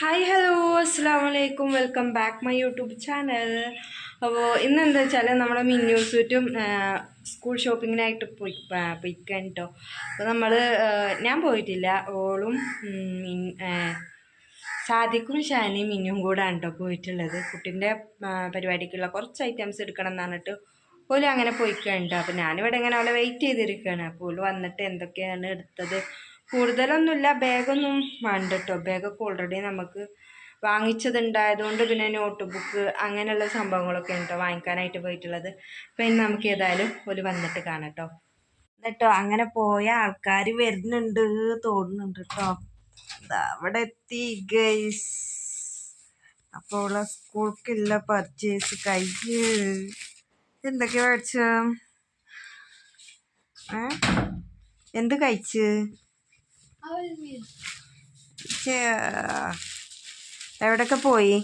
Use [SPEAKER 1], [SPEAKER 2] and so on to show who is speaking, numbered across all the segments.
[SPEAKER 1] hi hello അസ്സാം വലൈക്കും welcome back my YouTube channel അപ്പോൾ ഇന്ന് എന്താ വെച്ചാൽ നമ്മുടെ മിന്നു ചുറ്റും സ്കൂൾ ഷോപ്പിങ്ങിനായിട്ട് പോയി പോയിക്കാൻ കേട്ടോ അപ്പോൾ നമ്മൾ ഞാൻ പോയിട്ടില്ല ഓളും സാദിക്കും ഷാനിയും മിന്നും കൂടാണ് കേട്ടോ പോയിട്ടുള്ളത് കുട്ടിൻ്റെ പരിപാടിക്കുള്ള കുറച്ച് ഐറ്റംസ് എടുക്കണം എന്ന് പറഞ്ഞിട്ട് ഓലും അങ്ങനെ കേട്ടോ അപ്പോൾ ഞാനിവിടെ ഇങ്ങനെ അവിടെ വെയിറ്റ് ചെയ്തിരിക്കുകയാണ് അപ്പോൾ വന്നിട്ട് എന്തൊക്കെയാണ് എടുത്തത് കൂടുതലൊന്നുമില്ല ബാഗൊന്നും വേണ്ട കേട്ടോ ബാഗൊക്കെ ഓൾറെഡി നമുക്ക് വാങ്ങിച്ചതുണ്ടായതുകൊണ്ട് പിന്നെ നോട്ട് ബുക്ക് അങ്ങനെയുള്ള സംഭവങ്ങളൊക്കെ കേട്ടോ വാങ്ങിക്കാനായിട്ട് പോയിട്ടുള്ളത് ഇനി നമുക്ക് ഏതായാലും ഒരു വന്നിട്ട് കാണട്ടോ കേട്ടോ എന്നിട്ടോ അങ്ങനെ പോയ ആൾക്കാർ വരുന്നുണ്ട് തോന്നുന്നുണ്ട് കേട്ടോ അവിടെ എത്തി ഗൈസ് അപ്പോൾ സ്കൂൾക്കില്ല പർച്ചേസ് കയ്യ് എന്തൊക്കെയാ മേടിച്ചു ഏ എന്ത് കഴിച്ച് എവിടൊക്കെ പോയി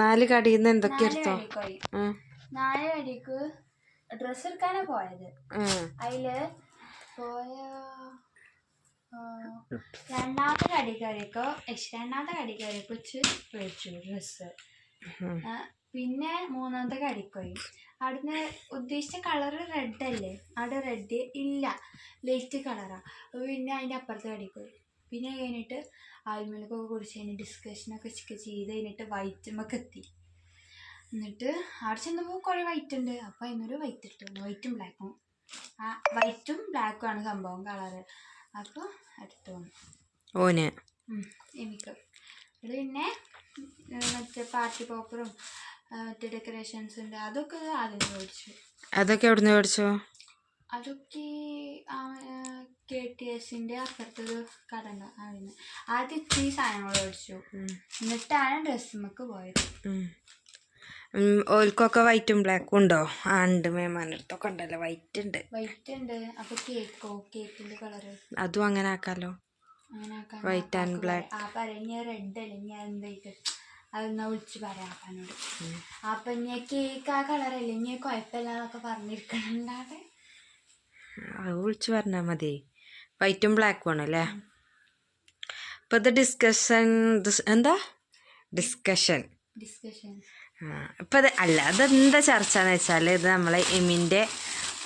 [SPEAKER 1] നാല് കടിയിൽ നിന്ന്
[SPEAKER 2] എന്തൊക്കെ എടുത്തോ നാല് കടിക്ക് ഡ്രസ്സ് എടുക്കാനാ പോയത് അതില് പോയ രണ്ടാമത്തെ കടിക്കാരിക്കോ രണ്ടാമത്തെ കടിക്കാരിക്കോ വെച്ചു ഡ്രസ്സ് പിന്നെ മൂന്നാമത്തെ കടിക്കോയി അവിടുന്ന് ഉദ്ദേശിച്ച കളർ റെഡ് അല്ലേ അവിടെ റെഡ് ഇല്ല ലൈറ്റ് കളറാണ് പിന്നെ അതിൻ്റെ അപ്പുറത്തെ കടിക്കോയി പിന്നെ കഴിഞ്ഞിട്ട് ആൽമലക്കൊക്കെ കുറിച്ച് കഴിഞ്ഞ് ഡിസ്കഷനൊക്കെ ചെയ്ത് കഴിഞ്ഞിട്ട് വൈറ്റമൊക്കെ എത്തി എന്നിട്ട് അവിടെ ചെന്നപ്പോൾ കുറേ വൈറ്റ് ഉണ്ട് അപ്പോൾ അതിനൊരു വൈറ്റ് ഇട്ടു വൈറ്റും ബ്ലാക്കും ആ വൈറ്റും ബ്ലാക്കും ആണ് സംഭവം കളറ് അപ്പോൾ അടുത്തോണ് ഓന് എനിക്ക് ഇത് പിന്നെ മറ്റേ പാർട്ടി പോപ്പറും മറ്റേ ഡെക്കറേഷൻസ് ഉണ്ട് അതൊക്കെ ആദ്യം മേടിച്ചു
[SPEAKER 1] അതൊക്കെ എവിടെ നിന്ന് മേടിച്ചോ
[SPEAKER 2] അതൊക്കെ കെ ടി എസിൻ്റെ അപ്പുറത്തൊരു കട ഉണ്ട് ആദ്യം ഇത്തിരി സാധനങ്ങൾ മേടിച്ചു എന്നിട്ടാണ് ഡ്രസ്സുമൊക്കെ പോയത്
[SPEAKER 1] ഓൽക്കൊക്കെ വൈറ്റും ബ്ലാക്കും ഉണ്ടോ ആ ഉണ്ട് മേമാൻ്റെ അടുത്തൊക്കെ ഉണ്ടല്ലോ വൈറ്റ് ഉണ്ട്
[SPEAKER 2] വൈറ്റ് ഉണ്ട് അപ്പൊ കേക്കോ കേക്കിന്റെ
[SPEAKER 1] കളർ അതും അങ്ങനെ ആക്കാലോ വൈറ്റ് ആൻഡ്
[SPEAKER 2] ബ്ലാക്ക് ആ പറഞ്ഞ റെഡ് അല്ലേ എന്തായിട്ട് അതൊന്നാ വിളിച്ച് പറയാം അപ്പനോട് അപ്പൊ ഞാൻ കേക്ക് ആ കളറല്ലേ ഞാൻ കുഴപ്പമില്ലാന്നൊക്കെ പറഞ്ഞിരിക്കണുണ്ടാവെ
[SPEAKER 1] അത് വിളിച്ച് പറഞ്ഞാൽ മതി വൈറ്റും ബ്ലാക്കും ആണല്ലേ ഇപ്പം ഇത് ഡിസ്കഷൻ എന്താ ഡിസ്കഷൻ ഡിസ്കഷൻ അപ്പോൾ അത് അല്ല അതെന്താ ചർച്ച എന്ന് വെച്ചാൽ ഇത് നമ്മളെ എമിൻ്റെ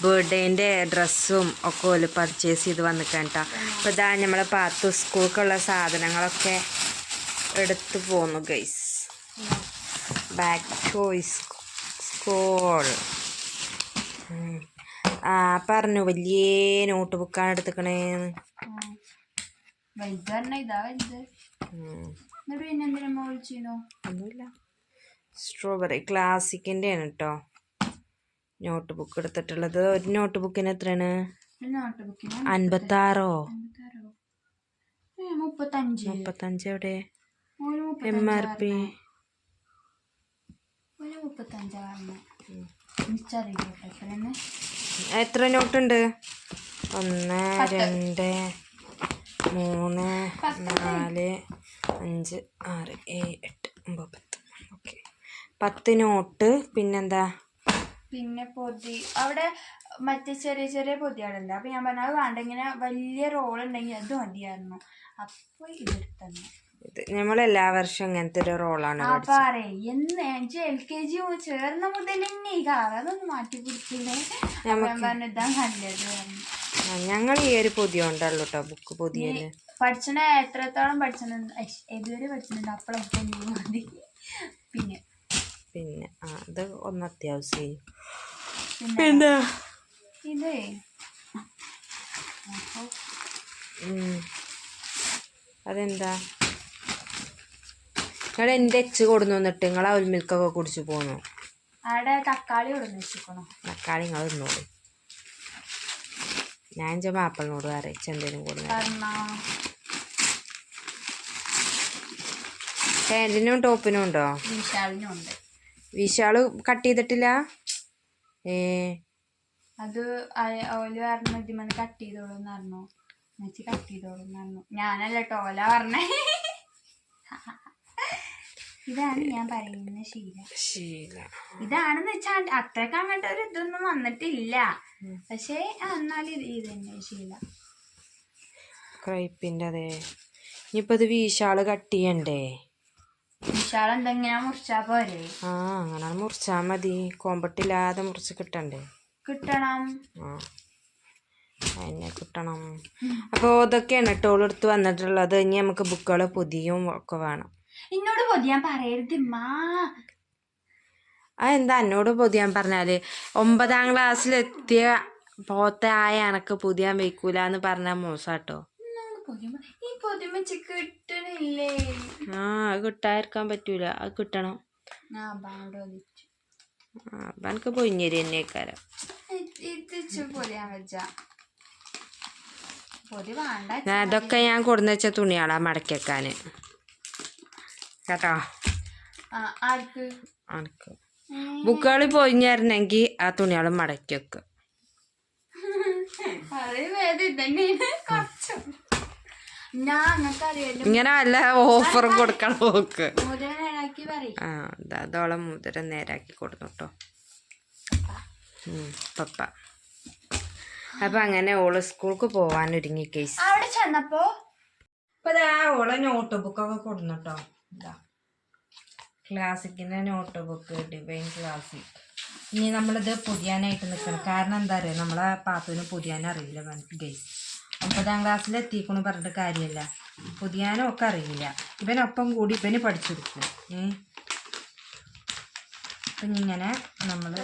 [SPEAKER 1] ബർത്ത്ഡേൻ്റെ ഡ്രസ്സും ഒക്കെ ഓല് പർച്ചേസ് ചെയ്ത് വന്നിട്ടാണ് കേട്ടോ അപ്പോൾ ഇതാ നമ്മളെ പാത്തു സ്കൂൾക്കുള്ള സാധനങ്ങളൊക്കെ എടുത്തു പോന്നു ഗൈസ് ബാക്ക് ചോയ്സ് സ്കൂൾ ആ പറഞ്ഞു വലിയ നോട്ട് ബുക്കാണ് എടുത്തുക്കണേ
[SPEAKER 2] വലുത് ഇതാ വലുത് പിന്നെ എന്തിനാ
[SPEAKER 1] ഒന്നുമില്ല സ്ട്രോബെറി ക്ലാസിക്കിൻ്റെ ആണ് കേട്ടോ നോട്ട് ബുക്ക് എടുത്തിട്ടുള്ളത് ഒരു നോട്ട് ബുക്കിന് എത്രയാണ് അൻപത്താറോ
[SPEAKER 2] മുപ്പത്തഞ്ച്
[SPEAKER 1] എവിടെ എം ആർ പി എത്ര നോട്ടുണ്ട് ഒന്ന് രണ്ട് മൂന്ന് നാല് അഞ്ച് ആറ് ഏഴ് എട്ട് ഒമ്പത് പത്ത് നോട്ട് പിന്നെന്താ
[SPEAKER 2] പിന്നെ പൊതി അവിടെ മറ്റേ ചെറിയ ചെറിയ പൊതിയാണല്ലോ അപ്പം ഞാൻ പറഞ്ഞു വേണ്ട ഇങ്ങനെ വലിയ റോൾ ഉണ്ടെങ്കിൽ അത് മതിയായിരുന്നു അപ്പോൾ
[SPEAKER 1] ഇതെടുത്തന്നെ ഇത് നമ്മൾ എല്ലാ ഇങ്ങനത്തെ ഒരു റോളാണ്
[SPEAKER 2] എൽ കെ ജി ചേർന്ന മുതൽ മാറ്റി
[SPEAKER 1] പിടിക്കില്ലേ ഞങ്ങൾ ഈ ഒരു പൊതി ഉണ്ടല്ലോ കേട്ടോ ബുക്ക് പൊതി
[SPEAKER 2] പഠിച്ചണ എത്രത്തോളം പഠിച്ചിട്ടുണ്ട് ഇതുവരെ പഠിച്ചിട്ടുണ്ട് അപ്പോഴും
[SPEAKER 1] പിന്നെ പിന്നെ ആ ഒന്ന് അത്യാവശ്യം പിന്നെ ഇതേ അതെന്താ നിങ്ങൾ എന്റെ എച്ച് കൊടുന്നു എന്നിട്ട് നിങ്ങൾ അവൽ മിൽക്കൊക്കെ കുടിച്ചു പോന്നു തക്കാളി തക്കാളി നിങ്ങൾ തിന്നോളൂ ഞാൻ എന്റെ മാപ്പിളിനോട് അറിയിച്ചു എന്തേലും കൊടുന്നു പാൻറ്റിനും ടോപ്പിനും ഉണ്ടോ ഉണ്ട് വിശാള് കട്ട് ചെയ്തിട്ടില്ല
[SPEAKER 2] ഏ അത് ഓല് പറഞ്ഞു ഇതിമന്ന് കട്ട് ചെയ്തോളൂ എന്ന് പറഞ്ഞു കട്ട് ചെയ്തോളൂ എന്ന് പറഞ്ഞു ഞാനല്ല കേട്ടോ ഓല പറഞ്ഞ ഇതാണ് ഞാൻ പറയുന്ന ശീല ശീല ഇതാണെന്ന് വെച്ചാൽ അത്രക്ക് അങ്ങോട്ട് ഒരു ഇതൊന്നും വന്നിട്ടില്ല പക്ഷേ എന്നാലും ഇത് തന്നെ
[SPEAKER 1] ശീല ക്രൈപ്പിൻ്റെ അതെ ഇനിയിപ്പോൾ ഇത് വീശാള് കട്ട് ചെയ്യണ്ടേ
[SPEAKER 2] ആ
[SPEAKER 1] അങ്ങനെ മുറിച്ചാ മതി കോമ്പട്ടില്ലാതെ മുറിച്ച് കിട്ടണ്ടേ കിട്ടണം ആ അതിനെ കിട്ടണം അപ്പോൾ ഇതൊക്കെയാണ് ടോൾ എടുത്ത് വന്നിട്ടുള്ളത് ഇനി നമുക്ക് ബുക്കുകൾ പൊതിയും ഒക്കെ വേണം
[SPEAKER 2] എന്നോട് പൊതിയാൻ പറയരുത് മാ
[SPEAKER 1] അതെന്താ എന്നോട് പൊതിയാൻ പറഞ്ഞാല് ഒമ്പതാം ക്ലാസ്സിലെത്തിയ പോത്ത ആയ എനക്ക് പൊതിയാൻ വയ്ക്കൂല എന്ന് പറഞ്ഞാൽ മോശാട്ടോ
[SPEAKER 2] പൊതുമിച്ച് കിട്ടണില്ലേ
[SPEAKER 1] ആ കിട്ടാതിരിക്കാൻ പറ്റൂല അത് കിട്ടണം അപ്പനക്ക് പൊഞ്ഞേരി തന്നെക്കാരം അതൊക്കെ ഞാൻ കൊടുന്ന വെച്ച തുണിയാളാ മടക്കാന് കേട്ടോ ബുക്കുകൾ പൊഞ്ഞിരുന്നെങ്കിൽ ആ തുണിയാൾ മടക്കി വെക്കും ഇങ്ങനെ അല്ല ഓഫറും കൊടുക്കണം നോക്ക് ആ അതോളം മുതിരം നേരാക്കി കൊടുക്കും പപ്പ അപ്പൊ അങ്ങനെ ഓള് സ്കൂൾക്ക് പോവാൻ ഒരുങ്ങി
[SPEAKER 2] കേസ് അവിടെ ചെന്നപ്പോ
[SPEAKER 1] ഇപ്പതാ ഓളെ നോട്ട് ബുക്ക് ഒക്കെ ഇതാ ക്ലാസിക്കിന്റെ നോട്ട് ബുക്ക് ഡിവൈൻ ക്ലാസിക് ഇനി നമ്മളിത് പുതിയാനായിട്ട് നിൽക്കണം കാരണം എന്താ അറിയുക നമ്മളെ പാത്തുവിന് പുതിയാനറിയില്ല ഗേസ് ഒമ്പതാം ക്ലാസ്സിൽ എത്തിക്കണു പറഞ്ഞിട്ട് കാര്യമല്ല പുതിയാനൊക്കെ അറിയില്ല ഇവനൊപ്പം കൂടി ഇവന് പഠിച്ചെടുക്കും ഏ അപ്പം ഇങ്ങനെ നമ്മൾ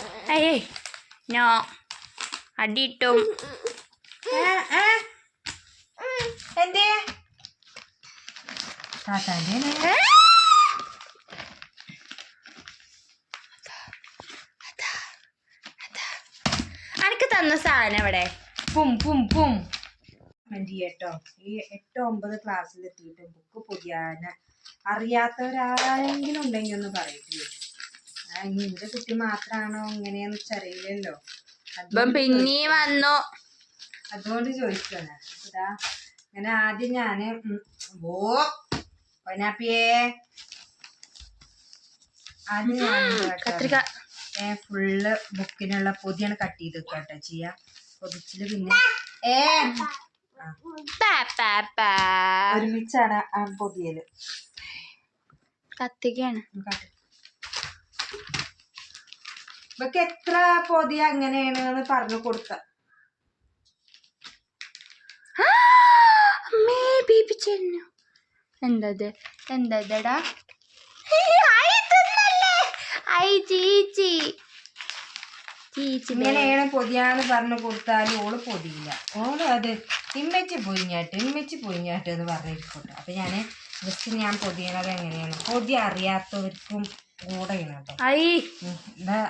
[SPEAKER 1] ഞാ അനക്ക് തന്ന സാധനം എവിടെ പും പും പും കമൻറ്റ് ചെയ്യട്ടോ ഈ എട്ടോ ഒമ്പത് ക്ലാസ്സിലെത്തിയിട്ട് ബുക്ക് പുതിയാന അറിയാത്തവരാരെങ്കിലും ഉണ്ടെങ്കിൽ ഒന്ന് പറയട്ടെ എന്റെ കുട്ടി മാത്രാണോ ഇങ്ങനെയെന്ന് വെച്ചറിയില്ലല്ലോ അപ്പം പിന്നെ വന്നു അതുകൊണ്ട് ചോദിക്കാണ് ഇതാ ഇങ്ങനെ ആദ്യം ഞാന് ഓ പൈനാപ്പിയേ ആദ്യം ഞാൻ ഫുള്ള് ബുക്കിനുള്ള പൊതിയാണ് കട്ട് ചെയ്ത് വെക്കാട്ടോ ചെയ്യാ പൊതിച്ചില് പിന്നെ ഏ ഒരുമിച്ചാണ് പൊതിയല് കത്തിക്കാണ് ഇവക്ക് എത്ര പൊതി അങ്ങനെയാണ് പറഞ്ഞു കൊടുത്ത എന്തത് എന്തതടാ ഇങ്ങനെയാണ് പൊതിയാന്ന് പറഞ്ഞു കൊടുത്താലും ഓള് പൊതിയില്ല ഓള് അത് ഇമ്മച്ചി പൊയിഞ്ഞാട്ട് ഇമ്മച്ചി പൊയിഞ്ഞാട്ട് എന്ന് പറഞ്ഞിരിക്കുന്നുണ്ട് അപ്പൊ ഞാന് ജസ്റ്റ് ഞാൻ പൊതിയണത് എങ്ങനെയാണ് പൊതി അറിയാത്തവർക്കും കൂടെ കേട്ടോ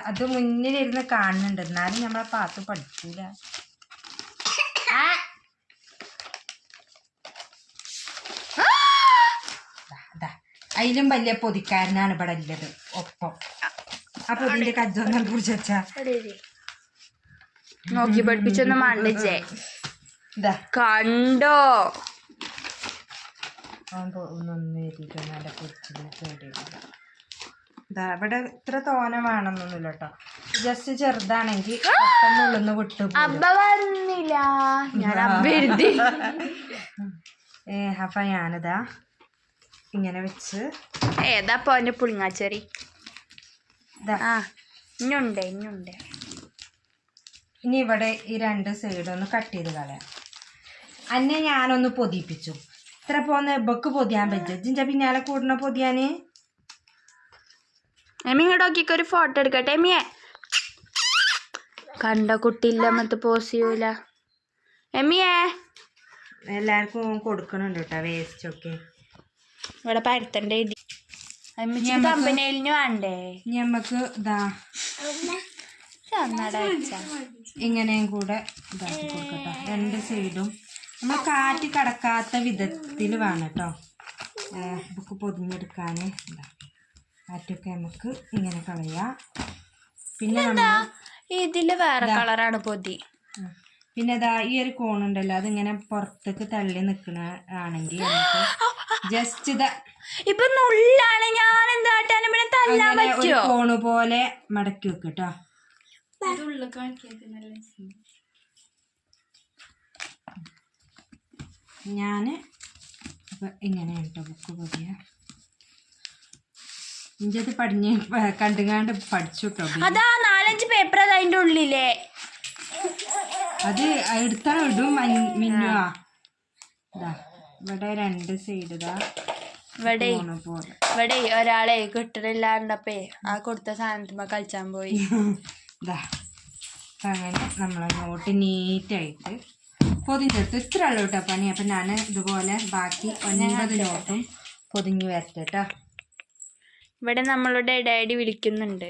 [SPEAKER 1] അത് മുന്നിലിരുന്ന് കാണുന്നുണ്ട് എന്നാലും നമ്മളെ പാത്ത് പഠിക്കൂല അതിലും വലിയ പൊതിക്കാരനാണ് ഇവിടെ ഉള്ളത് ഒപ്പം അപ്പൊ ഇതിന്റെ കജ്ജൊന്നും കുറിച്ച് വെച്ചാ നോക്കി പഠിപ്പിച്ചൊന്നും മാണ്ടിച്ചേ കണ്ടോ ഇവിടെ ഇത്ര തോന വേണമെന്നൊന്നുമില്ല കേട്ടോ ജസ്റ്റ് ചെറുതാണെങ്കിൽ പെട്ടെന്ന് വിട്ടു അബ്ബ വരുന്നില്ല ഞാൻ ഏ അപ്പൊ ഞാനിതാ ഇങ്ങനെ വെച്ച് ഏതാ അപ്പൊ അതിന്റെ ഇനി ഇവിടെ ഈ രണ്ട് സൈഡൊന്ന് കട്ട് ചെയ്ത് കളയാം അന്നെ ഞാനൊന്ന് പൊതിയിപ്പിച്ചു ഇത്ര പോന്ന് ബക്ക് പൊതിയാൻ പറ്റും ജിൻ്റെ പിന്നാലെ കൂടണ പൊതിയാൻ എമിങ്ങോട്ട് നോക്കിക്ക് ഒരു ഫോട്ടോ എടുക്കട്ടെ എമിയെ കണ്ട കുട്ടിയില്ല മറ്റ് പോസ് ചെയ്യൂല എമിയേ എല്ലാവർക്കും കൊടുക്കണുണ്ട് കേട്ടോ വേസ്റ്റ് ഒക്കെ ഇവിടെ പരത്തണ്ട വേണ്ടേ ഞമ്മക്ക് ഇതാ ഇങ്ങനെയും കൂടെ രണ്ട് സൈഡും നമ്മൾ കാറ്റ് കടക്കാത്ത വിധത്തിൽ വേണം കേട്ടോ നമുക്ക് പൊതിഞ്ഞെടുക്കാൻ കാറ്റൊക്കെ നമുക്ക് ഇങ്ങനെ കളയാ പിന്നെ ഇതിൽ വേറെ കളറാണ് പൊതി പിന്നെ ഇതാ ഈ ഒരു കോണുണ്ടല്ലോ അതിങ്ങനെ പുറത്തേക്ക് തള്ളി നിൽക്കണ ആണെങ്കിൽ ജസ്റ്റ് ഇത് ഇപ്പൊ നുള്ളാണ് ഞാൻ എന്താട്ടാലും പിന്നെ തല്ലാൻ പറ്റുമോ കോണ് പോലെ മടക്കി വെക്കട്ടോ ഉള്ളു കാണിക്കുന്നല്ലേ ഞാൻ അപ്പോൾ ഇങ്ങനെയാണ് കേട്ടോ ബുക്ക് പൊതിയ ഇഞ്ചത് പഠിഞ്ഞ കണ്ടുകാണ്ട് പഠിച്ചു അതാ നാലഞ്ച് പേപ്പർ അത് അതിൻ്റെ ഉള്ളിലേ അത് എടുത്താൽ ഇടും മിന്നുവാ ഇതാ ഇവിടെ രണ്ട് സൈഡ് ഇതാ ഇവിടെ ഇവിടെ ഒരാളെ കിട്ടണില്ലാണ്ടപ്പേ ആ കൊടുത്ത സാധനത്തിന് കളിച്ചാൻ പോയി അങ്ങനെ നമ്മളെ നോട്ട് നീറ്റായിട്ട് പൊതിഞ്ഞെടുത്തു ഇത്ര ഉള്ളു കേട്ടോ പണി അപ്പം ഞാൻ ഇതുപോലെ ബാക്കി ഒൻപത് നോട്ടും പൊതിഞ്ഞു വരട്ടെ കേട്ടോ ഇവിടെ നമ്മളുടെ ഡാഡി വിളിക്കുന്നുണ്ട്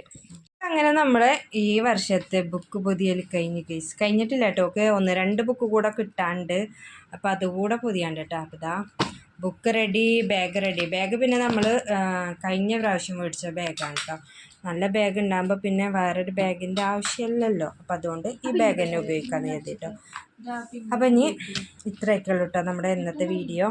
[SPEAKER 1] അങ്ങനെ നമ്മൾ ഈ വർഷത്തെ ബുക്ക് പൊതിയൽ കഴിഞ്ഞ് കേസ് കഴിഞ്ഞിട്ടില്ല കേട്ടോ ഒക്കെ ഒന്ന് രണ്ട് ബുക്ക് കൂടെ കിട്ടാണ്ട് അപ്പം അതുകൂടെ പൊതിയാണ്ട് കേട്ടോ അപ്പം ഇതാ book ready bag ready bag പിന്നെ നമ്മൾ കഴിഞ്ഞ പ്രാവശ്യം മേടിച്ച ബാഗാണ് കേട്ടോ നല്ല ബാഗ് ഉണ്ടാകുമ്പോൾ പിന്നെ വേറൊരു ബാഗിൻ്റെ ആവശ്യമില്ലല്ലോ അപ്പം അതുകൊണ്ട് ഈ ബാഗ് തന്നെ ഉപയോഗിക്കാമെന്ന് കരുതിട്ടോ അപ്പം ഇനി ഇത്രയൊക്കെ ഉള്ളൂ കേട്ടോ നമ്മുടെ ഇന്നത്തെ വീഡിയോ